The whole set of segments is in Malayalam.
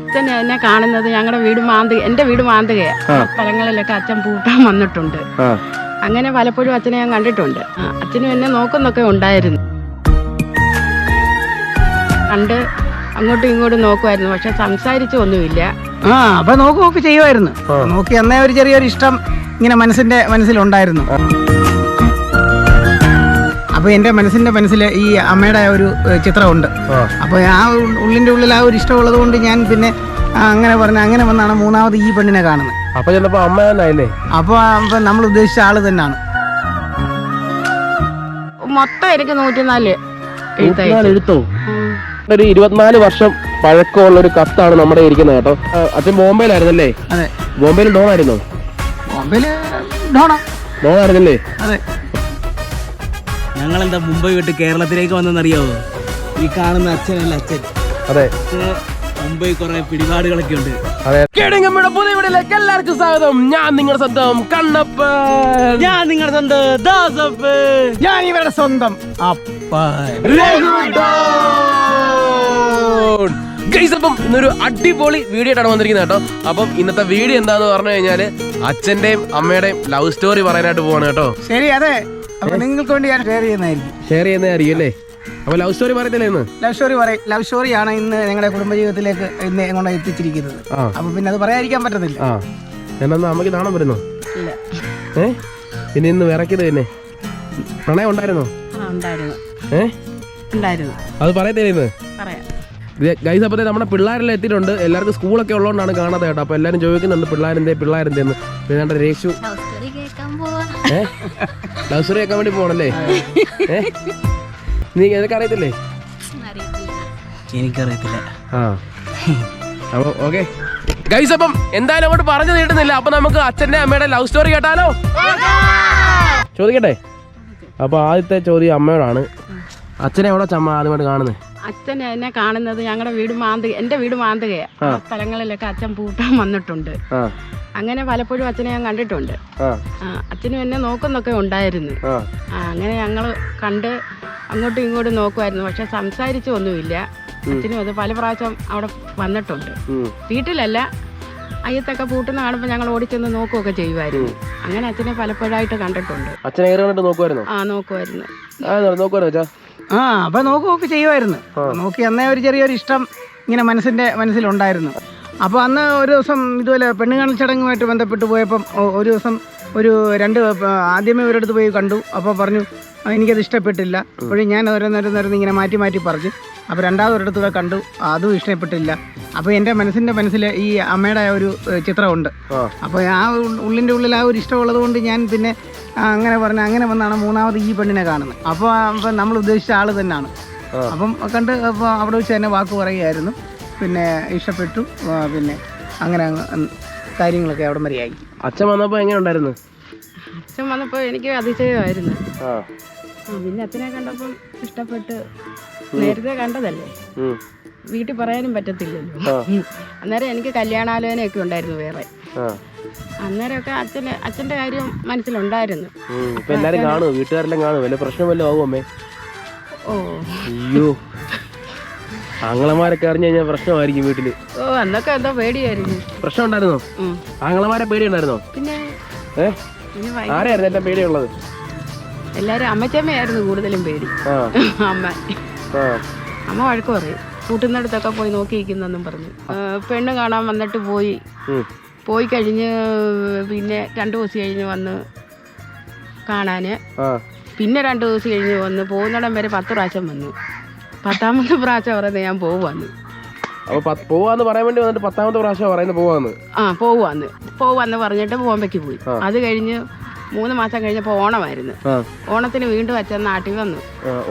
അച്ഛൻ എന്നെ കാണുന്നത് ഞങ്ങളുടെ വീട് മാന്തുക എന്റെ വീട് മാന്തുകയാ. ആ. സ്ഥലങ്ങളിലൊക്കെ അച്ഛൻ പൂട്ടാൻ വന്നിട്ടുണ്ട്. അങ്ങനെ പലപ്പോഴും അച്ഛനെ ഞാൻ കണ്ടിട്ടുണ്ട്. അച്ഛനും എന്നെ നോക്കുന്നൊക്കെ ഉണ്ടായിരുന്നു. കണ്ട് അങ്ങോട്ടും ഇങ്ങോട്ടും നോക്കുമായിരുന്നു പക്ഷെ സംസാരിച്ചൊന്നുമില്ല ആ അപ്പൊ നോക്കുകയൊക്കെ ചെയ്യുമായിരുന്നു നോക്കി അന്നേ ഒരു ചെറിയൊരു ഇഷ്ടം ഇങ്ങനെ മനസ്സിന്റെ മനസ്സിലുണ്ടായിരുന്നു. അപ്പൊ എന്റെ മനസ്സിന്റെ മനസ്സിൽ ഈ അമ്മയുടെ ഒരു ചിത്രമുണ്ട്. അപ്പൊ ആ ഉള്ളിന്റെ ഉള്ളിൽ ആ ഒരു ഇഷ്ടമുള്ളത് കൊണ്ട് ഞാൻ പിന്നെ അങ്ങനെ പറഞ്ഞ അങ്ങനെ വന്നാണ് മൂന്നാമത് ഈ പെണ്ണിനെ കാണുന്നത്. അപ്പൊ ചെന്നപ്പോ അമ്മ തന്നെയല്ലേ? അപ്പൊ അപ്പൊ നമ്മൾ ഉദ്ദേശിച്ച ആൾ തന്നെയാണ് മൊത്തം എനിക്ക് നൂറ്റിനാല് എഴുത്തോ? ഒരു ഇരുപത്തിനാല് വർഷം പഴക്കമുള്ള ഒരു കത്താണ് നമ്മുടെ ഇരിക്കുന്നത് കേട്ടോ. അത് അച്ഛൻ ബോംബെയിലായിരുന്നല്ലേ? അതെ. ബോംബെയിൽ ഡോൺ ആയിരുന്നു ബോംബെയിൽ ഡോണ. ഡോൺ ആയിരുന്നല്ലേ അതെ. ഞങ്ങളെന്താ മുംബൈ വിട്ട് കേരളത്തിലേക്ക് വന്നെന്നറിയാവോ ഈ കാണുന്ന അച്ഛനല്ല അച്ഛൻ. അതെ. മുംബൈ കുറെ പിടിപാടുകളൊക്കെ ഉണ്ട്. അതെ. കേടിങ്ങമ്മയുടെ പുതിയ വീടിലേക്ക് എല്ലാവർക്കും സ്വാഗതം. ഞാൻ നിങ്ങളുടെ സ്വന്തം കണ്ണപ്പൻ. ഞാൻ നിങ്ങളുടെ സ്വന്തം ദാസപ്പ് ഞാൻ ഇവരുടെ സ്വന്തം അപ്പൻ. ഗൈസ് അപ്പം ഇന്നൊരു അടിപൊളി വീഡിയോ ആയിട്ടാണ് വന്നിരിക്കുന്നത് കേട്ടോ. അപ്പം ഇന്നത്തെ വീഡിയോ എന്താന്ന് പറഞ്ഞു കഴിഞ്ഞാൽ അച്ഛന്റെയും അമ്മയുടെയും ലവ് സ്റ്റോറി പറയാനായിട്ട് പോവാണ് കേട്ടോ. ശരി അതെ. അപ്പൊ നിങ്ങൾക്ക് വേണ്ടി ഞാൻ ഷെയർ ചെയ്യുന്നതായിരിക്കും. ഷെയർ ചെയ്യുന്നതായിരിക്കും അല്ലേ? അപ്പൊ ലവ് സ്റ്റോറി പറയത്തില്ലേ ഇന്ന്? ലവ് സ്റ്റോറി പറയും ലവ് സ്റ്റോറിയാണ് ഇന്ന് ഞങ്ങളുടെ കുടുംബജീവിതത്തിലേക്ക് ഇന്ന് എങ്ങോട്ട് എത്തിച്ചിരിക്കുന്നത്. ആ. അപ്പൊ പിന്നെ അത് പറയാതിരിക്കാൻ പറ്റത്തില്ല. ആ. എന്നാ നമുക്ക് നാണം വരുന്നു? ഇല്ല. ഏ? പിന്നെ ഇന്ന് വിറക്കിയത് തന്നെ പ്രണയം ഉണ്ടായിരുന്നോ? ആ ഉണ്ടായിരുന്നു. ഏ? ഉണ്ടായിരുന്നു. അത് പറയത്തില്ലേ ഇന്ന്? പറയാം. ഗൈസ് അപ്പത്തേ നമ്മുടെ പിള്ളേരെല്ലാം എത്തിയിട്ടുണ്ട്. എല്ലാവർക്കും സ്കൂളൊക്കെ ഉള്ളതുകൊണ്ടാണ് കാണാതെ കേട്ടോ. അപ്പൊ എല്ലാവരും ചോദിക്കുന്നുണ്ട് പിള്ളേരെന്തേ പിള്ളേരെന്തേന്ന്? പിന്നെ രേഷു ഏ? ലവ് സ്റ്റോറി കേൾക്കാൻ വേണ്ടി പോണല്ലേ? നീ നിനക്ക് അറിയത്തില്ലേ? എനിക്കറിയത്തില്ല. ആ. അപ്പൊ ഓക്കെ. ഗൈസ് അപ്പം എന്തായാലും അങ്ങോട്ട് പറഞ്ഞു നീട്ടുന്നില്ല അപ്പൊ നമുക്ക് അച്ഛന്റെ അമ്മയുടെ ലവ് സ്റ്റോറി കേട്ടാലോ? ചോദിക്കട്ടെ? അപ്പൊ ആദ്യത്തെ ചോദ്യം അമ്മയോടാണ്. അച്ഛനെ എവിടെ ചമ്മ ആദ്യമായിട്ട് കാണുന്നത് അച്ഛൻ എന്നെ കാണുന്നത് ഞങ്ങളുടെ വീട് മാന്തുക എന്റെ വീട് മാന്തുകയാ. ആ. സ്ഥലങ്ങളിലൊക്കെ അച്ഛൻ പൂട്ടാൻ വന്നിട്ടുണ്ട്. അങ്ങനെ പലപ്പോഴും അച്ഛനെ ഞാൻ കണ്ടിട്ടുണ്ട്. ആ. അച്ഛനും എന്നെ നോക്കുന്നൊക്കെ ഉണ്ടായിരുന്നു. ആ. അങ്ങനെ ഞങ്ങൾ കണ്ട് അങ്ങോട്ടും ഇങ്ങോട്ടും നോക്കുമായിരുന്നു പക്ഷെ സംസാരിച്ചൊന്നുമില്ല അച്ഛനും അത് പല പ്രാവശ്യം അവിടെ വന്നിട്ടുണ്ട്. വീട്ടിലല്ല അയ്യത്തൊക്കെ പൂട്ടുന്ന കാണുമ്പോൾ ഞങ്ങൾ ഓടിച്ചെന്ന് നോക്കുകയൊക്കെ ചെയ്യുമായിരുന്നു. അങ്ങനെ അച്ഛനെ പലപ്പോഴായിട്ട് കണ്ടിട്ടുണ്ട്. അച്ഛനെ കണ്ടിട്ട് നോക്കുമായിരുന്നോ? ആ നോക്കുമായിരുന്നു. ആ നോക്കുമായിരുന്നു അച്ഛാ? ആ അപ്പൊ നോക്കുകയൊക്കെ ചെയ്യുമായിരുന്നു. നോക്കി അന്നേ ഒരു ചെറിയൊരു ഇഷ്ടം ഇങ്ങനെ മനസ്സിന്റെ മനസ്സിലുണ്ടായിരുന്നു. അപ്പൊ അന്ന് ഒരു ദിവസം ഇതുപോലെ പെണ്ണുകാണൽ ചടങ്ങുമായിട്ട് ബന്ധപ്പെട്ട് പോയപ്പം ഒരു ദിവസം ഒരു രണ്ട് ആദ്യമേ ഒരിടത്ത് പോയി കണ്ടു. അപ്പോൾ പറഞ്ഞു "ആ, എനിക്കത് ഇഷ്ടപ്പെട്ടില്ല. അപ്പോഴും ഞാൻ ഓരോന്നോരോന്നോരോന്ന് ഇങ്ങനെ മാറ്റി മാറ്റി പറഞ്ഞു. അപ്പോൾ രണ്ടാമത് ഒരിടത്ത് കണ്ടു. അതും ഇഷ്ടപ്പെട്ടില്ല. അപ്പോൾ എന്റെ മനസ്സിന്റെ മനസ്സിൽ ഈ അമ്മയുടെ ഒരു ചിത്രമുണ്ട്. അപ്പോൾ ആ ഉള്ളിന്റെ ഉള്ളിൽ ആ ഒരു ഇഷ്ടമുള്ളത് കൊണ്ട് ഞാൻ പിന്നെ അങ്ങനെ പറഞ്ഞു അങ്ങനെ വന്നാണ് മൂന്നാമത് ഈ പെണ്ണിനെ കാണുന്നത്. അപ്പോൾ അപ്പം നമ്മൾ ഉദ്ദേശിച്ച ആൾ തന്നെയാണ്. അപ്പം കണ്ട് അപ്പോൾ അവിടെ വെച്ച് തന്നെ വാക്ക് പറയുകയായിരുന്നു. പിന്നെ ഇഷ്ടപ്പെട്ടു. പിന്നെ അങ്ങനെ കാര്യങ്ങളൊക്കെ അവിടെ വരെയായി. അച്ഛൻ വന്നപ്പോൾ എങ്ങനെ ഉണ്ടായിരുന്നു? അച്ഛൻ വന്നപ്പോൾ എനിക്ക് അതിശയമായിരുന്നു. പിന്നെ അച്ഛനെ കണ്ടപ്പം ഇഷ്ടപ്പെട്ട് നേരത്തെ കണ്ടതല്ലേ? വീട്ടിൽ പറയാനും പറ്റത്തില്ലല്ലോ. അന്നേരം എനിക്ക് കല്യാണാലോചനയൊക്കെ ഉണ്ടായിരുന്നു വേറെ. അന്നേരമൊക്കെ അച്ഛന് അച്ഛന്റെ കാര്യം മനസ്സിലുണ്ടായിരുന്നു. എല്ലാരും കാണും വീട്ടുകാരെല്ലാം കാണും. വല്ല പ്രശ്നം വല്ലതും ആവും അമ്മേ? ഓ. അയ്യോ. ആങ്ങളമാരൊക്കെ അറിഞ്ഞു കഴിഞ്ഞാൽ പ്രശ്നമായിരിക്കും വീട്ടിൽ. ഓ അന്നൊക്കെ എന്തോ പേടിയായിരുന്നു. പ്രശ്നം ഉണ്ടായിരുന്നോ. ആങ്ങളമാരെ പേടിയുണ്ടായിരുന്നോ പിന്നെ? ഏ? പിന്നെ ഭയ- ആരെയായിരുന്നു ഏറ്റവും പേടിയുള്ളത്? എല്ലാവരും അമ്മച്ചമ്മയായിരുന്നു കൂടുതലും പേടി. അമ്മ. അമ്മ വഴക്ക് പറയും. കൂട്ടുന്നിടത്തൊക്കെ പോയി നോക്കിയിരിക്കുന്നെന്നും പറഞ്ഞു. പെണ്ണ് കാണാൻ വന്നിട്ട് പോയി. പോയി കഴിഞ്ഞ് പിന്നെ രണ്ടു ദിവസം കഴിഞ്ഞ് വന്ന് കാണാന്. പിന്നെ രണ്ടു ദിവസം കഴിഞ്ഞ് വന്ന് പോകുന്നിടം വരെ പത്ത് പ്രാവശ്യം വന്നു. പത്താമത്തെ പ്രാവശ്യം പറയുന്നത് ഞാൻ പോവാന്ന് അപ്പൊ പോവാന്ന് പറയാൻ വേണ്ടി വന്നിട്ട് പത്താമത്തെ പ്രാവശ്യം പറയുന്നത് പോവാന്ന്. ആ പോവാന്ന്. പോവാന്ന് പറഞ്ഞിട്ട് ബോംബെക്ക് പോയി. അത് കഴിഞ്ഞ് മൂന്ന് മാസം കഴിഞ്ഞപ്പോ ഓണമായിരുന്നു. ഓണത്തിന് വീണ്ടും അച്ഛൻ നാട്ടിൽ വന്നു.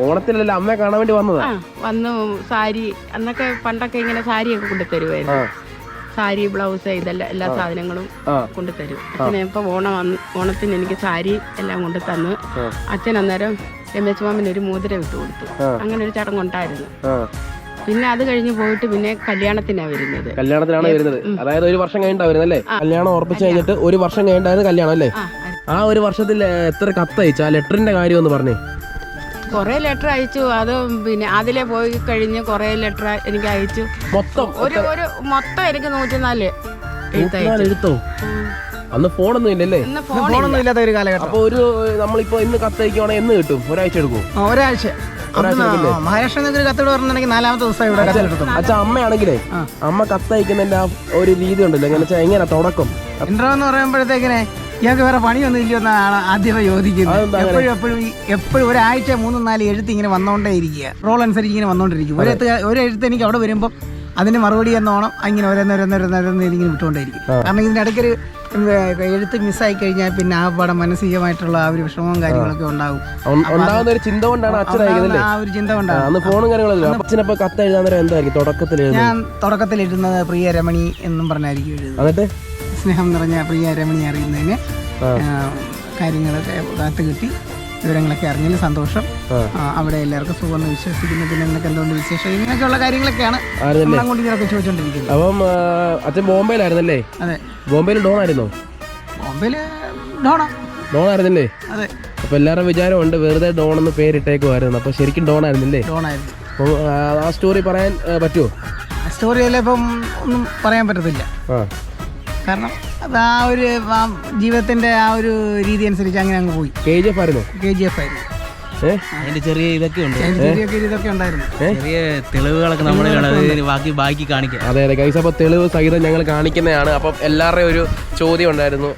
ഓണത്തിനല്ല അമ്മയെ കാണാൻ വേണ്ടി വന്നതാ? വന്നു സാരി അന്നൊക്കെ പണ്ടൊക്കെ ഇങ്ങനെ സാരിയൊക്കെ കൊണ്ടുതരുമായിരുന്നു സാരി ബ്ലൗസ് ഇതെല്ലാം എല്ലാ സാധനങ്ങളും കൊണ്ടുതരും. അച്ഛനെ ഇപ്പൊ ഓണം വന്ന് ഓണത്തിന് എനിക്ക് സാരി എല്ലാം കൊണ്ട് തന്ന് അച്ഛൻ അന്നേരം രമേശ് മാമിന് ഒരു മോതിരം ഇട്ട് കൊടുത്തു. അങ്ങനെ ഒരു ചടങ്ങുണ്ടായിരുന്നു പിന്നെ അത് കഴിഞ്ഞ് പോയിട്ട് പിന്നെ കല്യാണത്തിനാണ് വരുന്നത്. കല്യാണത്തിനാണ് വരുന്നത്? അതായത് ഒരു വർഷം കഴിഞ്ഞിട്ടാണ് വരുന്നത് അല്ലേ? കല്യാണം ഉറപ്പിച്ച് കഴിഞ്ഞിട്ട് ഒരു വർഷം കഴിഞ്ഞിട്ടായിരുന്നു കല്യാണം അല്ലേ? ആ ഒരു വർഷത്തിൽ എത്ര കത്തയച്ചു ആ ലെറ്ററിന്റെ കാര്യം ഒന്ന് പറഞ്ഞു. കുറെ ലെറ്റർ അയച്ചു. അത് പിന്നെ അതിലെ പോയി കഴിഞ്ഞ് കുറെ ലെറ്റർ എനിക്ക് അയച്ചു. മൊത്തം ഒരു ഒരു മൊത്തം എനിക്ക് നൂറ്റിനാല് എഴുത്തോ അന്ന് ഫോണൊന്നും ഇല്ലല്ലേ? ഫോണൊന്നും ഇല്ലാത്ത ഒരു കാലഘട്ടം. അപ്പൊ ഒരു നമ്മളിപ്പോ ഇന്ന് കത്തയക്കുവാണെങ്കിൽ എന്ന് കിട്ടും? ഒരാഴ്ച എടുക്കും ആ, ഒരാഴ്ച. ഒരു കത്തോട് പറഞ്ഞിട്ടുണ്ടെങ്കിൽ നാലാമത്തെ ദിവസം ഇവിടെ അച്ഛാ അമ്മയാണെങ്കിലേ അമ്മ കത്തയക്കുന്നതിന്റെ ആ ഒരു രീതി ഉണ്ടല്ലോ. എങ്ങനെ വെച്ചാൽ എങ്ങനെ തുടക്കം? ഇന്റർവ്യൂ എന്ന് പറയുമ്പോഴത്തേക്കിനെ ഇയാൾക്ക് വേറെ പണിയൊന്നും ഇല്ലയോ എന്നാണ് ആദ്യമേ ചോദിക്കുന്നത്. എപ്പോഴും എപ്പോഴും എപ്പോഴും ഒരാഴ്ച മൂന്നും നാല് എഴുത്ത് ഇങ്ങനെ വന്നോണ്ടേ ഇരിക്കുക. റോൾ അനുസരിച്ച് ഇങ്ങനെ വന്നോണ്ടിരിക്കും. ഒരു ഒരു എഴുത്ത് എനിക്ക് അവിടെ വരുമ്പോൾ അതിന് മറുപടി എന്നോണം ഇങ്ങനെ ഓരോന്നോരോന്നോരോന്നോരോന്ന് ഇങ്ങനെ വിട്ടുകൊണ്ടേയിരിക്കും കാരണം ഇതിന്റെ ഇടയ്ക്കൊരു എഴുത്ത് മിസ്സായി കഴിഞ്ഞാൽ പിന്നെ ആ പടം മാനസികമായിട്ടുള്ള ആ ഒരു വിഷമവും കാര്യങ്ങളൊക്കെ ഉണ്ടാവും ഉണ്ടാവുന്ന ഒരു ചിന്ത കൊണ്ടാണ് അച്ഛൻ ആ ഒരു ചിന്ത കൊണ്ടാണ്. അന്ന് ഫോണും കാര്യങ്ങളൊന്നും അച്ഛനപ്പോ കത്ത് എഴുതാൻ നേരം എന്തായിരിക്കും? തുടക്കത്തിൽ ഞാൻ തുടക്കത്തിൽ എഴുതുന്നത് പ്രിയ രമണി എന്നും പറഞ്ഞായിരിക്കും എഴുതുന്നത്. സ്നേഹം നിറഞ്ഞ പ്രിയ രമണി അറിയുന്നതിന് കാര്യങ്ങളൊക്കെ കാത്തു കിട്ടി വിവരങ്ങളൊക്കെ അറിഞ്ഞതിൽ സന്തോഷം. അവിടെ എല്ലാവർക്കും സുഖം വിശ്വസിക്കുന്നു പിന്നെ നിനക്ക് എന്തുകൊണ്ട് വിശേഷം? ഇങ്ങനെയൊക്കെയുള്ള കാര്യങ്ങളൊക്കെയാണ് അങ്ങോട്ട് നമ്മളങ്ങോട്ട് ചോദിച്ചോണ്ടിരിക്കുന്നത്. അപ്പം അച്ഛൻ ബോംബെയിലായിരുന്നല്ലേ? അതെ. ബോംബെയിൽ ഡോൺ ആയിരുന്നു ബോംബെയിൽ ഡോണ. ഡോൺ ആയിരുന്നില്ലേ അതെ. അപ്പൊ എല്ലാവരും വിചാരമുണ്ട് വെറുതെ ഡോൺ എന്ന് പേരിട്ടേക്കുമായിരുന്നു. അപ്പൊ ശരിക്കും ഡോൺ ആയിരുന്നില്ലേ ഡോണായിരുന്നു. ആയിരുന്നു ആ, ആ സ്റ്റോറി പറയാൻ പറ്റുമോ ഇപ്പം ഒന്നും പറയാൻ പറ്റത്തില്ല. കാരണം അത് ആ ഒരു ആ ജീവിതത്തിന്റെ ആ ഒരു രീതി അനുസരിച്ച് അങ്ങനെ അങ്ങ് പോയി. കെ ജി എഫ് ആയിരുന്നു കെ ജി എഫ് ആയിരുന്നു അതിന്റെ ചെറിയ ഇതൊക്കെ ഉണ്ട്. അതിന് ചെറിയൊക്കെ ഒരു ഇതൊക്കെ ഉണ്ടായിരുന്നു. ചെറിയ തെളിവുകളൊക്കെ നമ്മൾ ബാക്കി ബാക്കി കാണിക്കാം അതെ അതെ ഗൈസ് അപ്പോൾ തെളിവ് സഹിതം ഞങ്ങൾ കാണിക്കുന്നതാണ്. അപ്പം എല്ലാവരുടെയും ഒരു ചോദ്യം ഉണ്ടായിരുന്നു.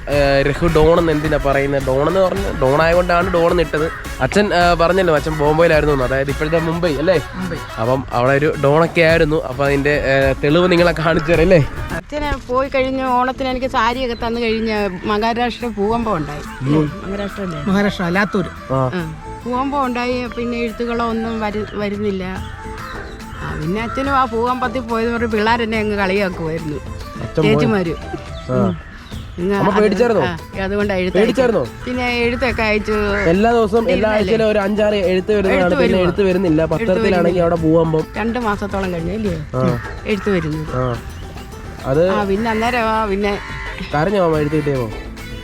രഹു രഘു ഡോൺ എന്ന് എന്തിനാ പറയുന്നത്? ഡോൺ എന്ന് പറഞ്ഞു ഡോൺ ആയതുകൊണ്ടാണ് ഡോൺ ഇട്ടത്. അച്ഛൻ പറഞ്ഞല്ലോ അച്ഛൻ ബോംബെയിലായിരുന്നു അതായത് ഇപ്പോഴത്തെ മുംബൈ അല്ലേ? അപ്പം അവിടെ ഒരു ഡോണൊക്കെ ആയിരുന്നു. അപ്പം അതിന്റെ തെളിവ് നിങ്ങളെ കാണിച്ചു തരല്ലേ അച്ഛനെ പോയി കഴിഞ്ഞ ഓണത്തിന് എനിക്ക് സാരിയൊക്കെ തന്നു കഴിഞ്ഞ മഹാരാഷ്ട്ര ഭൂകമ്പം ഉണ്ടായി. മഹാരാഷ്ട്ര മഹാരാഷ്ട്ര ലാത്തൂർ ഭൂകമ്പം ഉണ്ടായി പിന്നെ എഴുത്തുകളോ ഒന്നും വരു വരുന്നില്ല. പിന്നെ അച്ഛനും ആ ഭൂകമ്പത്തിൽ പോയത് പറഞ്ഞ് പിള്ളേരെന്നെ അങ്ങ് കളിയാക്കുമായിരുന്നു ചേച്ചിമാര്. പിന്നെ എഴുത്തൊക്കെ അയച്ചു. എല്ലാ ദിവസവും എല്ലാ ആഴ്ചയിലും ഒരു അഞ്ചാറ് എഴുത്ത് വരുന്നതാണ് പിന്നെ എഴുത്ത് വരുന്നില്ല. പത്രത്തിലാണെങ്കിൽ അവിടെ ഭൂകമ്പം രണ്ട് മാസത്തോളം കഴിഞ്ഞല്ലേ എഴുത്ത് വരുന്നത്. ആ. അത് ആ പിന്നെ അന്നേരം ആ പിന്നെ കരഞ്ഞോ അമ്മ എഴുത്ത് കിട്ടിയപ്പോ?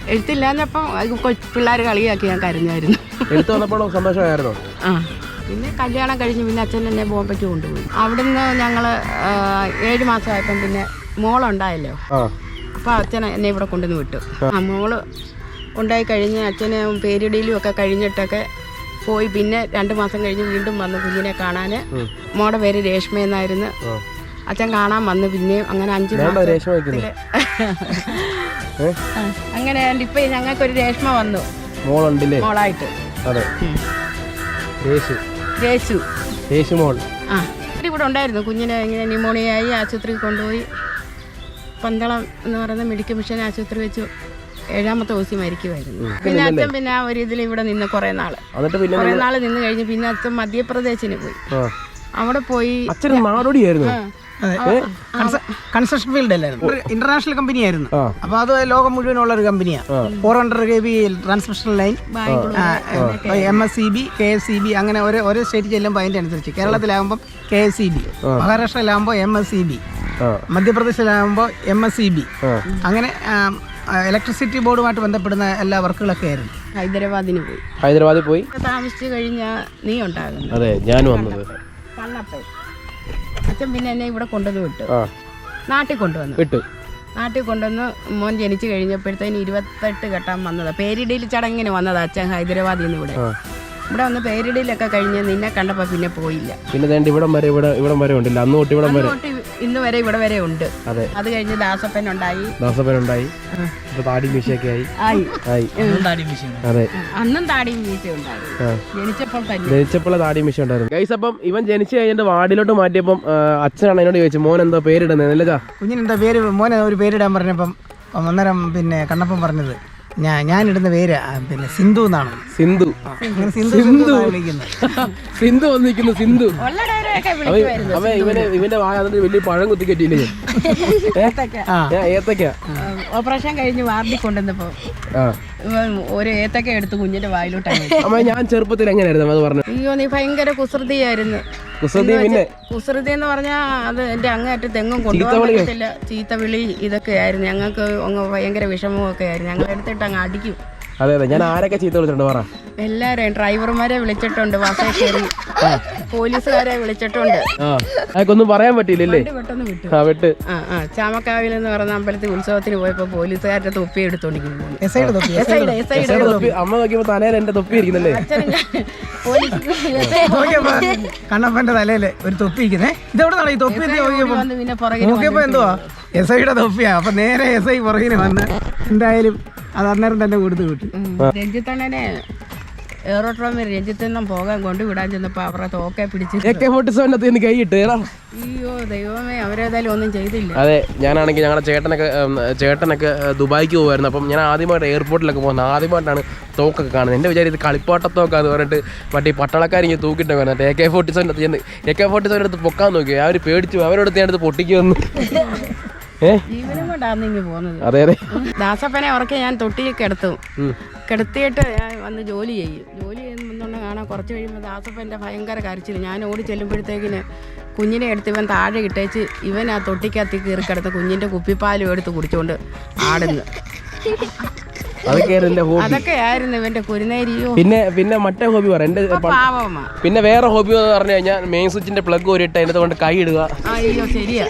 എഴുത്തില്ലാഞ്ഞപ്പം പിള്ളേർ കളിയാക്കി ഞാൻ കരഞ്ഞായിരുന്നു. എഴുത്ത് വന്നപ്പോഴോ സന്തോഷമായിരുന്നോ? ആ പിന്നെ കല്യാണം കഴിഞ്ഞ് പിന്നെ അച്ഛൻ എന്നെ ബോംബയ്ക്ക് കൊണ്ടുപോയി. അവിടുന്ന് ഞങ്ങൾ ഏഴ് മാസമായപ്പം പിന്നെ മോളുണ്ടായല്ലോ. അപ്പൊ അപ്പോൾ അച്ഛൻ എന്നെ ഇവിടെ കൊണ്ടുവന്ന് വിട്ടു. ആ. മോൾ ഉണ്ടായി കഴിഞ്ഞ് അച്ഛന് പേരിടയിലും ഒക്കെ കഴിഞ്ഞിട്ടൊക്കെ പോയി. പിന്നെ രണ്ട് മാസം കഴിഞ്ഞ് വീണ്ടും വന്ന് കുഞ്ഞിനെ കാണാൻ മോടെ പേര് രേഷ്മ എന്നായിരുന്നു. അച്ഛൻ കാണാൻ വന്ന് പിന്നെയും അങ്ങനെ അഞ്ചു അങ്ങനെ ഇപ്പൊ ഞങ്ങൾക്ക് ഒരു രേഷ്മ വന്നു. മോളുണ്ടല്ലേ? മോളായിട്ട്. അതെ. ഇവിടെ ഉണ്ടായിരുന്നു. കുഞ്ഞിനെ ഇങ്ങനെ ന്യൂമോണിയായി ആശുപത്രിയിൽ കൊണ്ടുപോയി. പന്തളം എന്ന് പറയുന്ന മെഡിക്കൽ മിഷൻ ആശുപത്രി വെച്ചു. ഏഴാമത്തെ ദിവസം മരിക്കുമായിരുന്നു പിന്നെ അച്ഛൻ പിന്നെ ആ ഒരു ഇതിൽ ഇവിടെ നിന്ന് കുറെ നാൾ. കുറെ നാൾ നിന്ന് കഴിഞ്ഞ് പിന്നെ അച്ഛൻ മധ്യപ്രദേശിന് പോയി. അവിടെ പോയി. അച്ഛൻ നാടോടിയായിരുന്നു കൺസ്ട്രക്ഷൻ ഫീൽഡ് അല്ലായിരുന്നു ഇന്റർനാഷണൽ കമ്പനി ആയിരുന്നു. അപ്പൊ അത് ലോകം മുഴുവനുള്ള ഒരു കമ്പനിയാ four hundred K B transmission line M S C B K S C B അങ്ങനെ ഓരോ ഓരോ സ്റ്റേറ്റ് ചെല്ലുമ്പോൾ അതിന്റെ അനുസരിച്ച്. കേരളത്തിലാകുമ്പോൾ കെ എസ് സി ബി മഹാരാഷ്ട്രയിലാകുമ്പോൾ എം എസ് സി ബി മധ്യപ്രദേശിലാകുമ്പോൾ എം എസ് സി ബി അങ്ങനെ ഇലക്ട്രിസിറ്റി ബോർഡുമായിട്ട് ബന്ധപ്പെടുന്ന എല്ലാ വർക്കുകളൊക്കെ ആയിരുന്നു. ഹൈദരാബാദിന് പോയി. ഹൈദരാബാദിൽ പോയി? താമസിച്ചു കഴിഞ്ഞാൽ നീ ഉണ്ടാകുന്നു അതെ ഞാൻ വന്നത്. കണ്ണപ്പൻ അച്ഛൻ പിന്നെ എന്നെ ഇവിടെ കൊണ്ടുവന്ന് വിട്ടു. നാട്ടിൽ കൊണ്ടുവന്നു. വിട്ടു. നാട്ടിൽ കൊണ്ടുവന്ന് മോൻ ജനിച്ചു കഴിഞ്ഞപ്പോഴത്തേന് ഇരുപത്തെട്ട് ഘട്ടം വന്നതാ. പേരിടയിൽ ചടങ്ങിന് വന്നതാ അച്ഛൻ ഹൈദരാബാദിൽ നിന്ന് ഇവിടെ. ഇവിടെ വന്ന് പേരിടയിലൊക്കെ കഴിഞ്ഞ് നിന്നെ കണ്ടപ്പോ പിന്നെ പോയില്ല. പിന്നെ ഇവിടം വരെ ഇവിടെ ഇവിടം വരെ ഉണ്ടല്ലോ. അന്ന് തൊട്ട് ഇവിടം വരെ. ഇന്ന് വരെ ഇവിടെ വരെ ഉണ്ട്. അതെ. അത് കഴിഞ്ഞ് ദാസപ്പൻ ഉണ്ടായി ദാസപ്പനുണ്ടായി ഇപ്പൊ താടി മീശയൊക്കെ ആയി. ആയി. ആയി. അതെ. അന്നും താടി മീശ ഉണ്ടായി. ആ. ജനിച്ചപ്പോൾ തന്നെ. ജനിച്ചപ്പോൾ താടി ഉണ്ടായിരുന്നു. ഗൈസ് അപ്പം ഇവൻ ജനിച്ചു കഴിഞ്ഞിട്ട് വാർഡിലോട്ട് മാറ്റിയപ്പം അച്ഛനാണ് എന്നോട് ചോദിച്ചു മോൻ എന്തോ പേരിടുന്നത് കുഞ്ഞിനെന്താ പേര്? മോനെ ഒരു പേരിടാൻ പറഞ്ഞപ്പം അന്നേരം പിന്നെ കണ്ണപ്പം പറഞ്ഞത്. ഞാൻ ഞാനിടുന്ന പേര് ആ, പിന്നെ സിന്ധു എന്നാണ്. സിന്ധു. സിന്ധു. സിന്ധു വന്നിരിക്കുന്നു സിന്ധു. ഇവനെ ഇവന്റെ വായ അതിന്റെ വലിയ പഴം കുത്തി കെട്ടിയില്ലേ? ഏത്തക്ക. ഏത്തക്ക. ഓപ്പറേഷൻ കഴിഞ്ഞ് വാർഡിൽ കൊണ്ടുവന്നപ്പോ ഒരു ഏത്തക്ക എടുത്ത് കുഞ്ഞിന്റെ വായിലോട്ടാണ് അമ്മ ഞാൻ ചെറുപ്പത്തിൽ എങ്ങനെയായിരുന്നു അത് പറഞ്ഞു അയ്യോ നീ ഭയങ്കര കുസൃതിയായിരുന്നു. കുസൃതി പിന്നെ? കുസൃതി എന്ന് പറഞ്ഞാൽ അത് എന്റെ അങ്ങേറ്റ തെങ്ങും കൊണ്ടുപോകാൻ പറ്റത്തില്ല. ചീത്തവിളി ഇതൊക്കെ ആയിരുന്നു ഞങ്ങൾക്ക് ഭയങ്കര വിഷമമൊക്കെ ആയിരുന്നു. ഞങ്ങൾ എടുത്തിട്ട് അങ്ങ് അടിക്കും. അതെ അതെ. ഞാൻ ആരൊക്കെ ചീത്ത വിളിച്ചിട്ടുണ്ട് പറ. എല്ലാരെയും ഡ്രൈവർമാരെ വിളിച്ചിട്ടുണ്ട് ബസ്സേ പോലീസുകാരെ വിളിച്ചിട്ടുണ്ട്. ഒന്നും പറയാൻ പറ്റിയില്ലല്ലേ ആ വെട്ട്. ആ ആ. ചാമക്കാവിൽ എന്ന് പറഞ്ഞ അമ്പലത്തിൽ ഉത്സവത്തിന് പോയപ്പോ പോലീസുകാരുടെ തൊപ്പി എടുത്തോണ്ടിരിക്കുന്നു. അമ്മ നോക്കിയപ്പോ തലയിൽ എന്റെ തൊപ്പി ഇരിക്കുന്നല്ലേ? കണ്ണപ്പന്റെ തലയിൽ ഒരു തൊപ്പി ഇരിക്കുന്നേ. ഇതെവിടെ ഈ തൊപ്പി നോക്കിയപ്പോ? എന്തുവാ? എസ് ഐയുടെ തൊപ്പിയാ. അപ്പൊ നേരെ എസ് ഐ പുറകിന് വന്ന് എന്തായാലും അത് അന്നേരം തന്നെ കൊടുത്തു വിട്ടു. രഞ്ജിത്തണ്ണനെ എയറോട്രോമിൽ രഞ്ജിത്തണ്ണം പോകാൻ കൊണ്ടുവിടാൻ ചെന്നപ്പോ അവരുടെ തോക്കെ പിടിച്ച് കൈയിട്ട് അയ്യോ ദൈവമേ അവരേതായാലും ഒന്നും ചെയ്തില്ല. അതെ ഞാനാണെങ്കിൽ ഞങ്ങളുടെ ചേട്ടനൊക്കെ ചേട്ടനൊക്കെ ദുബായിക്ക് പോകുമായിരുന്നു അപ്പം ഞാൻ ആദ്യമായിട്ട് എയർപോർട്ടിലൊക്കെ പോകുന്നത്. ആദ്യമായിട്ടാണ് തോക്കൊക്കെ കാണുന്നത്. എന്റെ വിചാരം ഇത് കളിപ്പാട്ടത്തോക്കാന്ന് പറഞ്ഞിട്ട് മറ്റേ പട്ടാളക്കാരിങ്ങനെ തൂക്കിട്ടൊക്കെ വന്നിട്ട് A K forty seven A K forty seven എടുത്ത് പൊക്കാൻ നോക്കി അവർ പേടിച്ചു. അവരോട് ഞാൻ എടുത്ത് പൊട്ടിക്കുമെന്ന്. അതെ അതെ. ദാസപ്പനെ ഉറക്കെ ഞാൻ തൊട്ടിയിൽ കിടത്തും. കിടത്തിയിട്ട് ഞാൻ വന്ന് ജോലി ചെയ്യും. ജോലി ചെയ്യുന്നുണ്ടെന്ന് കാണാൻ കുറച്ച് കഴിയുമ്പോൾ ദാസപ്പന്റെ ഭയങ്കര കരച്ചിൽ ഞാൻ ഓടി ചെല്ലുമ്പോഴത്തേക്കിന് കുഞ്ഞിനെ എടുത്ത് ഇവൻ താഴെ ഇട്ടേച്ച് ഇവൻ ആ തൊട്ടിക്കകത്ത് കയറി കിടന്ന് കുഞ്ഞിന്റെ കുപ്പിപ്പാലും എടുത്ത് കുടിച്ചുകൊണ്ട് ആടുന്നു. അതൊക്കെ ആയിരുന്നു ഇവന്റെ കുരുനേരിയോ പിന്നെ പിന്നെ മറ്റേ ഹോബി പറ എന്റെ പിന്നെ വേറെ ഹോബി എന്ന് പറഞ്ഞു കഴിഞ്ഞാൽ മെയിൻ സ്വിച്ചിന്റെ പ്ലഗ് ഊരിട്ട് അതിനകത്ത് കൊണ്ട് കൈ ഇടുക. അയ്യോ ശരിയാ.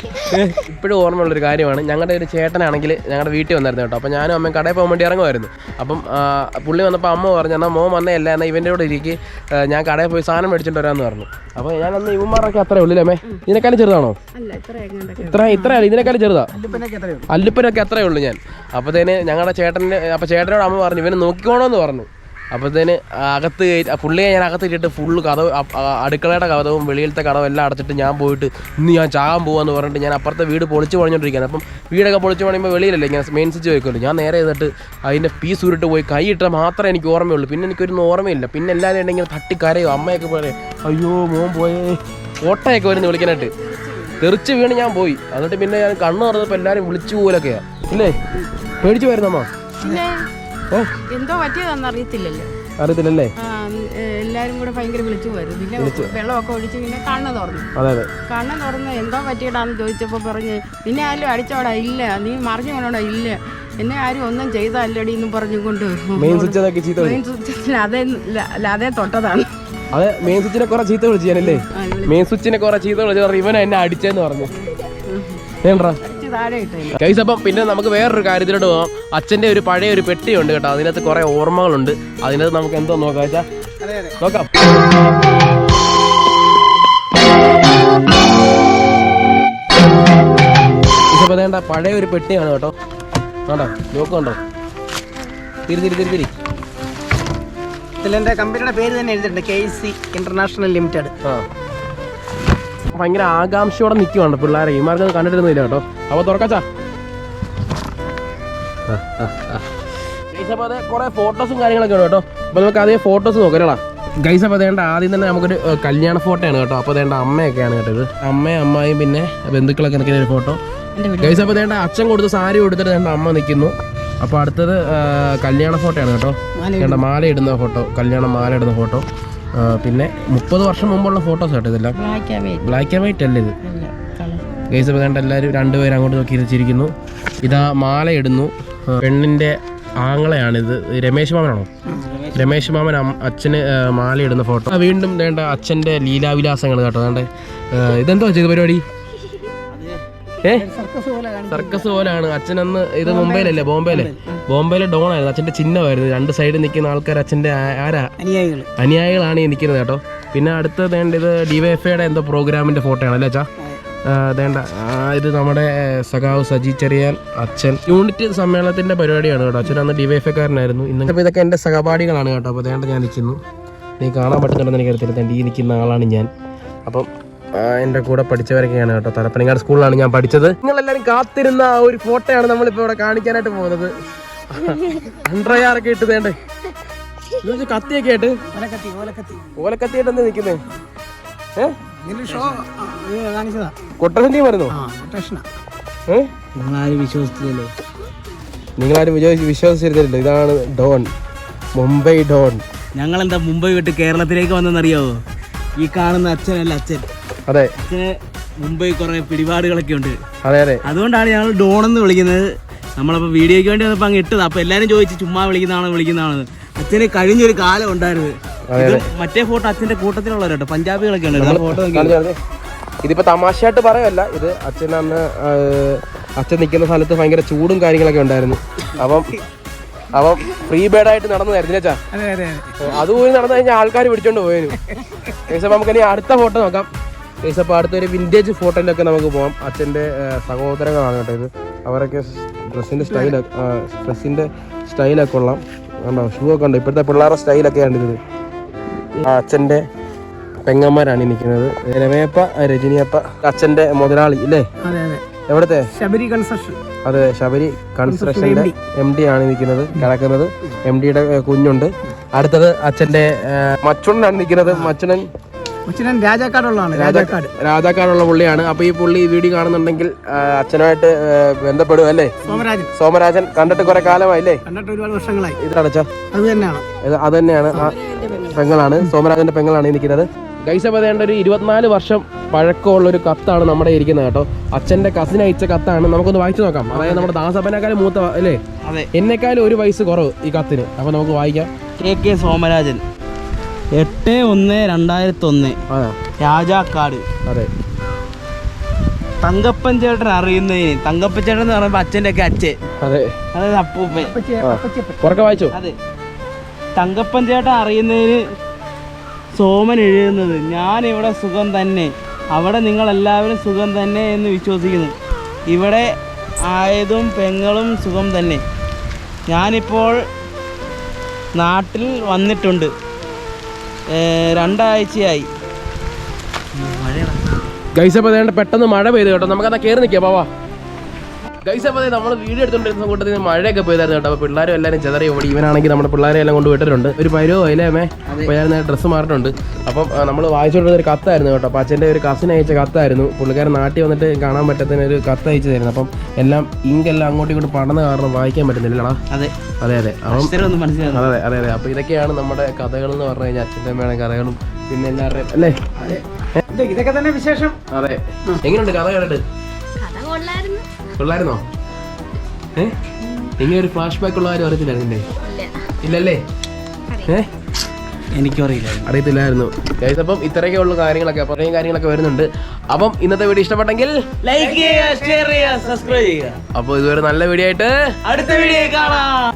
ഇപ്പോഴും ഓർമ്മയുള്ളൊരു കാര്യമാണ്. ഞങ്ങളുടെ ഒരു ചേട്ടനാണെങ്കിൽ ഞങ്ങളുടെ വീട്ടിൽ വന്നായിരുന്നു കേട്ടോ. അപ്പോൾ ഞാനും അമ്മയും കടയിൽ പോകാൻ വേണ്ടി ഇറങ്ങുമായിരുന്നു. അപ്പം പുള്ളി വന്നപ്പോൾ അമ്മ പറഞ്ഞു എന്നാൽ മോൻ വന്നേ അല്ല എന്നാൽ ഇവന്റെ കൂടെ ഇരിക്കി. ഞാൻ കടയിൽ പോയി സാധനം മേടിച്ചിട്ട് വരാമെന്ന് പറഞ്ഞു. അപ്പോൾ അന്ന് ഇവന്മാരൊക്കെ അത്രേ ഉള്ളൂ അല്ലേ ഇതിനേക്കാളും ചെറുതാണോ? അല്ല ഇത്ര ഇത്ര ഇതിനേക്കാളും ചെറുതാ. അല്ലിപ്പനൊക്കെ അത്രേ ഉള്ളൂ. ഞാൻ. അപ്പോഴത്തേന് ഞങ്ങളുടെ ചേട്ടന്റെ അപ്പോൾ ചേട്ടനോട് അമ്മ പറഞ്ഞു. ഇവനെ നോക്കിക്കോണമെന്ന് പറഞ്ഞു. അപ്പോഴത്തേന് അകത്ത് പുള്ളിയെ ഞാൻ അകത്ത് ഇട്ടിട്ട് ഫുള്ള് അ- അടുക്കളയുടെ കഥവും വെളിയിലത്തെ കഥവും എല്ലാം അടച്ചിട്ട് ഞാൻ പോയിട്ട് ഇന്ന് ഞാൻ ചാകാൻ പോകാമെന്ന് പറഞ്ഞിട്ട് ഞാൻ അപ്പുറത്തെ വീട് പൊളിച്ച് പണിഞ്ഞോണ്ടിരിക്കുകയാണ്. അപ്പം വീടൊക്കെ പൊളിച്ച് പണിയുമ്പോൾ വെളിയിലല്ലേ ഇങ്ങനെ മെയിൻ സ്വിച്ച് വയ്ക്കുമല്ലോ ഞാൻ നേരെ ചെയ്തിട്ട് അതിന്റെ പീസ് ഉരുട്ട് പോയി കൈ ഇട്ടാൽ മാത്രമേ എനിക്ക് ഓർമ്മയുള്ളൂ. പിന്നെ എനിക്കൊരു ഓർമ്മയില്ല. പിന്നെ എല്ലാവരും ഉണ്ടെങ്കിൽ തട്ടിക്കരയോ അമ്മയൊക്കെ പറയും അയ്യോ മോൻ പോയേ. ഓട്ടയൊക്കെ വരുന്നു വിളിക്കാനായിട്ട്. തെറിച്ച് വീണ് ഞാൻ പോയി. എന്നിട്ട് പിന്നെ ഞാൻ കണ്ണ് തുറന്നപ്പോൾ എല്ലാവരും വിളിച്ചു പോലൊക്കെയാണ് ഇല്ലേ? പേടിച്ചു വരുന്നമ്മ എന്തോ പറ്റിയതാണെന്ന് അറിയത്തില്ലല്ലോ. അറിയത്തില്ലല്ലേ? എല്ലാരും കൂടെ ഭയങ്കര വിളിച്ചു പോയത്. പിന്നെ വെള്ളമൊക്കെ ഒഴിച്ച് പിന്നെ കണ്ണ് തുറന്നു. കണ്ണ് തുറന്ന് എന്തോ പറ്റിയിടാന്ന് ചോദിച്ചപ്പോൾ പറഞ്ഞ് നിന്നെ ആരും അടിച്ചോടാ ഇല്ല. നീ മറിഞ്ഞു കൊണ്ടോടാ ഇല്ല. എന്നെ ആരും ഒന്നും ചെയ്തല്ലടി എന്നും മെയിൻ സ്വിച്ച് അതൊക്കെ മെയിൻ അതേ തൊട്ടതാണ്. അതെ മെയിൻ സ്വിച്ചിനെ കുറെ ചീത്ത വിളിച്ചു ഞാനല്ലേ? മെയിൻ സ്വിച്ചിനെ കുറെ ചീത്ത വിളിച്ചു ഇവനെ എന്നെ അടിച്ചെന്ന് പറഞ്ഞു. ഏണ്ടാ അപ്പം പിന്നെ നമുക്ക് വേറൊരു കാര്യത്തിലോട്ട് പോകാം അച്ഛന്റെ ഒരു പഴയ ഒരു പെട്ടിയുണ്ട് കേട്ടോ. അതിനകത്ത് കുറേ ഓർമ്മകളുണ്ട്. അതിനകത്ത് നമുക്ക് എന്തോ നോക്കാം. നോക്കാം. ഇപ്പൊ വേണ്ട പഴയ ഒരു പെട്ടിയാണ് കേട്ടോ. വേണ്ട നോക്കുന്നുണ്ടോ? തിരി തിരി തിരി തിരി. ഇതിലെന്റെ കമ്പനിയുടെ പേര് തന്നെ എഴുതിയിട്ടുണ്ട്. കെ സി ഇന്റർനാഷണൽ ലിമിറ്റഡ് ആ. ഭയങ്കര ആകാംക്ഷയോടെ നിൽക്കുവാണ് പിള്ളേരെ. ഇമാർക്ക് അത് കണ്ടിട്ടൊന്നുമില്ല കേട്ടോ. അപ്പോൾ തുറക്കാച്ചാ. ഗൈസ് അപ്പോൾ അതെ കുറേ ഫോട്ടോസും കാര്യങ്ങളൊക്കെ ഉണ്ട് കേട്ടോ. അപ്പോൾ നമുക്ക് അതേ ഫോട്ടോസ് നോക്കലടാ ഗൈസ് അപ്പോൾ അതേണ്ട ആദ്യം തന്നെ നമുക്കൊരു കല്യാണ ഫോട്ടോയാണ് കേട്ടോ. അപ്പോൾ അതേണ്ട അമ്മയൊക്കെയാണ് കേട്ടോ ഇത്. അമ്മയും അമ്മായും പിന്നെ ബന്ധുക്കളൊക്കെ നിൽക്കുന്ന ഒരു ഫോട്ടോ എന്റെ ഗൈസ് അപ്പോൾ അതേണ്ട അച്ഛൻ കൊടുത്ത് സാരി കൊടുത്തിട്ട് വേണ്ട അമ്മ നിൽക്കുന്നു. അപ്പോൾ അടുത്തത് കല്യാണ ഫോട്ടോയാണ് കേട്ടോ. വേണ്ട മാല ഇടുന്ന ഫോട്ടോ കല്യാണം മാല ഇടുന്ന ഫോട്ടോ പിന്നെ മുപ്പത് വർഷം മുമ്പുള്ള ഫോട്ടോസ് കേട്ടോ ഇതെല്ലാം. ബ്ലാക്ക് ആൻഡ് വൈറ്റ് അല്ലേ ഇത്? ഗൈസ് ഇപ്പോൾ കണ്ട എല്ലാവരും രണ്ടുപേരും അങ്ങോട്ട് നോക്കി ഇരിച്ചിരിക്കുന്നു. ഇതാ മാല ഇടുന്നു. ആ, പെണ്ണിന്റെ ആങ്ങളയാണിത്. രമേശ് മാമനാണോ? രമേശ് മാമൻ അച്ഛന് മാലയിടുന്ന ഫോട്ടോ. വീണ്ടും വേണ്ട അച്ഛന്റെ ലീലാവിലാസങ്ങൾ കേട്ടോ. വേണ്ട? ഇതെന്തോ ചെയ്ത പരിപാടി? ഏ? സർക്കസ് പോലെയാണ്. അച്ഛൻ അന്ന് ഇത് മുംബൈയിലല്ലേ ബോംബെയിലെ? ബോംബെയിലെ ഡോൺ ആയിരുന്നു അച്ഛന്റെ ചിഹ്നമായിരുന്നു രണ്ട് സൈഡിൽ നിൽക്കുന്ന ആൾക്കാർ അച്ഛന്റെ ആരാ? അനുയായികൾ അനുയായികളാണ് ഈ നിൽക്കുന്നത് കേട്ടോ. പിന്നെ അടുത്ത വേണ്ട ഇത് ഡിവൈഎഫ്ഐയുടെ എന്തോ പ്രോഗ്രാമിന്റെ ഫോട്ടോ ആണ് അല്ലേ അച്ഛാ? വേണ്ട ആ, ഇത് നമ്മുടെ സഖാവ് സജി ചെറിയാൻ അച്ഛൻ. യൂണിറ്റ് സമ്മേളനത്തിന്റെ പരിപാടിയാണ് കേട്ടോ. അച്ഛൻ അന്ന് ഡിവൈഎഫ്ഐക്കാരനായിരുന്നു. ഇന്ന് അപ്പോൾ ഇതൊക്കെ എന്റെ സഹപാഠികളാണ് കേട്ടോ. അപ്പോൾ വേണ്ട ഞാൻ നിൽക്കുന്നു നീ കാണാൻ പറ്റുന്നുണ്ടെന്ന് എനിക്ക് അറിയത്തില്ല ഈ നിൽക്കുന്ന ആളാണ് ഞാൻ. അപ്പം എന്റെ കൂടെ പഠിച്ചവരൊക്കെയാണ് കേട്ടോ തലപ്പനങ്ങാട് സ്കൂളിലാണ് ഞാൻ പഠിച്ചത്. നിങ്ങളെല്ലാവരും കാത്തിരുന്ന ആ ഒരു ഫോട്ടോയാണ് നമ്മളിപ്പോൾ ഇവിടെ കാണിക്കാനായിട്ട് പോകുന്നത്. അണ്ടർയാറൊക്കെ ഇട്ട് വേണ്ടേ കത്തിയൊക്കെ ആയിട്ട്. ഓലക്കത്തി ഓലക്കത്തി. ഓലക്കത്തിയായിട്ട് എന്താ നിൽക്കുന്നേ കൊട്ടേഷൻ ടീം നിങ്ങളാരും വിശ്വസിച്ചിരുന്നില്ല ഇതാണ് ഡോൺ. മുംബൈ ഡോൺ. ഞങ്ങൾ എന്താ മുംബൈ വിട്ട് കേരളത്തിലേക്ക് വന്നെന്നറിയാവോ ഈ കാണുന്ന അച്ഛനല്ല അച്ഛൻ. അതെ. അച്ഛന് മുംബൈ കുറെ പിടിപാടുകളൊക്കെ ഉണ്ട്. അതെ അതെ. അതുകൊണ്ടാണ് ഞങ്ങൾ ഡോൺ എന്ന് വിളിക്കുന്നത്. നമ്മളപ്പോൾ വീഡിയോയ്ക്ക് വേണ്ടി വന്നപ്പോൾ അങ്ങ് ഇട്ടത്. അപ്പോൾ എല്ലാവരും ചോദിച്ചു ചുമ്മാ വിളിക്കുന്നതാണോ വിളിക്കുന്നതാണെന്ന് അച്ഛന് കഴിഞ്ഞൊരു കാലം ഉണ്ടായിരുന്നു. ഇത് മറ്റേ ഫോട്ടോ അച്ഛന്റെ കൂട്ടത്തിലുള്ള കേട്ടോ പഞ്ചാബികളൊക്കെ ഉണ്ട്. ഫോട്ടോ. ഇതിപ്പോ തമാശയായിട്ട് പറയല്ല ഇത് അച്ഛൻ അന്ന് അച്ഛൻ നിൽക്കുന്ന സ്ഥലത്ത് ഭയങ്കര ചൂടും കാര്യങ്ങളൊക്കെ ഉണ്ടായിരുന്നു. അപ്പം അപ്പം ഫ്രീ ബേഡ് ആയിട്ട് നടന്നതായിരുന്നു ചേച്ചാ അതെ അതെ അതുപോയി നടന്നു കഴിഞ്ഞാൽ ആൾക്കാർ പിടിച്ചോണ്ട് പോയേനു. ഏകദേശം നമുക്ക് ഇനി അടുത്ത ഫോട്ടോ നോക്കാം. കേസപ്പം അടുത്തൊരു വിന്റേജ് ഫോട്ടോയിലൊക്കെ നമുക്ക് പോകാം അച്ഛന്റെ സഹോദരങ്ങളാണ് കേട്ടോ ഇത്. അവരൊക്കെ ഡ്രസ്സിന്റെ സ്റ്റൈലൊക്കെ ഡ്രസ്സിന്റെ സ്റ്റൈലൊക്കെ കൊള്ളാം. കണ്ടോ ഷൂ ഒക്കെ ഉണ്ട് ഇപ്പോഴത്തെ പിള്ളേരുടെ സ്റ്റൈലൊക്കെ ഇത്? അച്ഛന്റെ പെങ്ങന്മാരാണ് നിൽക്കുന്നത്. രമയപ്പ രജനിയപ്പ അച്ഛന്റെ മുതലാളി ഇല്ലേ? അതെ എവിടത്തെ? ശബരി കൺസ്ട്രക്ഷൻ അതെ ശബരി കൺസ്ട്രക്ഷന്റെ എം ഡി ആണ് നിൽക്കുന്നത് കിടക്കുന്നത്. എം ഡിയുടെ കുഞ്ഞുണ്ട്. അടുത്തത് അച്ഛന്റെ മച്ചുണ്ണനാണ് നിൽക്കുന്നത്. മച്ചുണൻ കൊച്ചിനൻ രാജാക്കാടുള്ളതാണ് രാജാക്കാട്. രാജാക്കാടുള്ള പുള്ളിയാണ്. അപ്പൊ ഈ പുള്ളി ഈ വീഡിയോ കാണുന്നുണ്ടെങ്കിൽ അച്ഛനുമായിട്ട് ബന്ധപ്പെടും അല്ലേ? സോമരാജൻ. സോമരാജൻ കണ്ടിട്ട് കുറെ കാലമായില്ലേ കണ്ടിട്ട് ഒരുപാട് വർഷങ്ങളായി. ഇതടച്ചോ? അത് തന്നെയാണ്. അത് തന്നെയാണ്. ആ പെങ്ങളാണ്. സോമരാജന്റെ പെങ്ങളാണ് നിൽക്കുന്നത്. ഗൈസപതേണ്ട ഒരു ഇരുപത്തിനാല് വർഷം പഴക്കമുള്ള ഒരു കത്താണ് നമ്മുടെ ഇരിക്കുന്നത് കേട്ടോ. അച്ഛന്റെ കസിൻ അയച്ച കത്താണ്. നമുക്കൊന്ന് വായിച്ചു നോക്കാം. അതായത് നമ്മുടെ ദാസപ്പനേക്കാളും മൂത്ത അല്ലേ? അതെ. എന്നെക്കാളും ഒരു വയസ്സ് കുറവ് ഈ കത്തിന്. അപ്പൊ നമുക്ക് വായിക്കാം. K K Somarajan. എട്ട് ഒന്ന് രണ്ടായിരത്തി ഒന്ന് രാജാക്കാട്. അതെ. തങ്കപ്പൻ ചേട്ടൻ അറിയുന്നതിന്. തങ്കപ്പൻ ചേട്ടൻ എന്ന് പറയുമ്പോൾ അച്ഛന്റെ ഒക്കെ അച്ഛൻ. അതെ. അതായത് അപ്പൂപ്പൻ. വായിച്ചു വായിച്ചോ? അതെ. തങ്കപ്പൻ ചേട്ടൻ അറിയുന്നതിന് സോമൻ എഴുതുന്നത് ഞാൻ ഇവിടെ സുഖം തന്നെ. അവിടെ നിങ്ങൾ എല്ലാവരും സുഖം തന്നെ എന്ന് വിശ്വസിക്കുന്നു. ഇവിടെ ആയതും പെങ്ങളും സുഖം തന്നെ. ഞാനിപ്പോൾ നാട്ടിൽ വന്നിട്ടുണ്ട്. രണ്ടാഴ്ചയായി. ഗൈസ് അപ്പോൾ പെട്ടെന്ന് മഴ പെയ്തു കേട്ടോ. നമുക്കതാ കയറി നിൽക്കാം. ബാവാ ഗൈസപ്പ നമ്മൾ വീഡിയോ എടുത്തുകൊണ്ടിരുന്ന കൂട്ടത്തിൽ മഴയൊക്കെ പോയതായിരുന്നു കേട്ടോ. അപ്പോൾ പിള്ളേരും എല്ലാവരും ചെതറി ഓടി. ഇവനാണെങ്കിൽ നമ്മുടെ പിള്ളേരെ എല്ലാം കൊണ്ട് വിട്ടിട്ടുണ്ട്. ഒരു പൈരോ അല്ലേ അപ്പോൾ ഞാൻ ഡ്രസ്സ് മാറിയിട്ടുണ്ട്. അപ്പം നമ്മൾ വായിച്ചുകൊണ്ടിരുന്ന ഒരു കത്തായിരുന്നു കേട്ടോ. അപ്പോൾ അച്ഛന്റെ ഒരു കസിൻ അയച്ച കത്തായിരുന്നു. പുള്ളിക്കാരൻ നാട്ടിൽ വന്നിട്ട് കാണാൻ പറ്റത്തിന് ഒരു കത്ത് അയച്ചു തരുന്നത് അപ്പം എല്ലാം ഇങ്കെല്ലാം അങ്ങോട്ടും ഇങ്ങോട്ടും പടന്ന കാരണം വായിക്കാൻ പറ്റുന്നില്ലടാ. അതെ. അതെ അതെ. അപ്പം അതെ അതെ അതെ. അപ്പോൾ ഇതൊക്കെയാണ് നമ്മുടെ കഥകൾ എന്ന് പറഞ്ഞു കഴിഞ്ഞാൽ അച്ഛന്റെ അമ്മയുടെ കഥകളും പിന്നെ എല്ലാവരുടെയും അല്ലേ? ഇത് ഇതൊക്കെ തന്നെ വിശേഷം. അതെ. എങ്ങനെയുണ്ട് കഥ കേട്ടിട്ട്? കൊള്ളായിരുന്നോ? ഏ? ഇങ്ങനെ ഒരു ഫ്ലാഷ് ബാക്ക് ഉള്ള കാര്യം അറിയത്തില്ലായിരുന്നില്ലേ ഇല്ലല്ലേ? ഏ? എനിക്കും അറിയില്ല. അറിയത്തില്ലായിരുന്നു. ഗൈസ് അപ്പം ഇത്രയൊക്കെ ഉള്ള കാര്യങ്ങളൊക്കെ അപ്പം ഇത്രയും കാര്യങ്ങളൊക്കെ വരുന്നുണ്ട്. അപ്പം ഇന്നത്തെ വീഡിയോ ഇഷ്ടപ്പെട്ടെങ്കിൽ ലൈക്ക് ചെയ്യുക ഷെയർ ചെയ്യുക സബ്സ്ക്രൈബ് ചെയ്യുക. അപ്പോൾ ഇതുവരെ നല്ല വീഡിയോ ആയിട്ട് അടുത്ത വീഡിയോ കാണാം.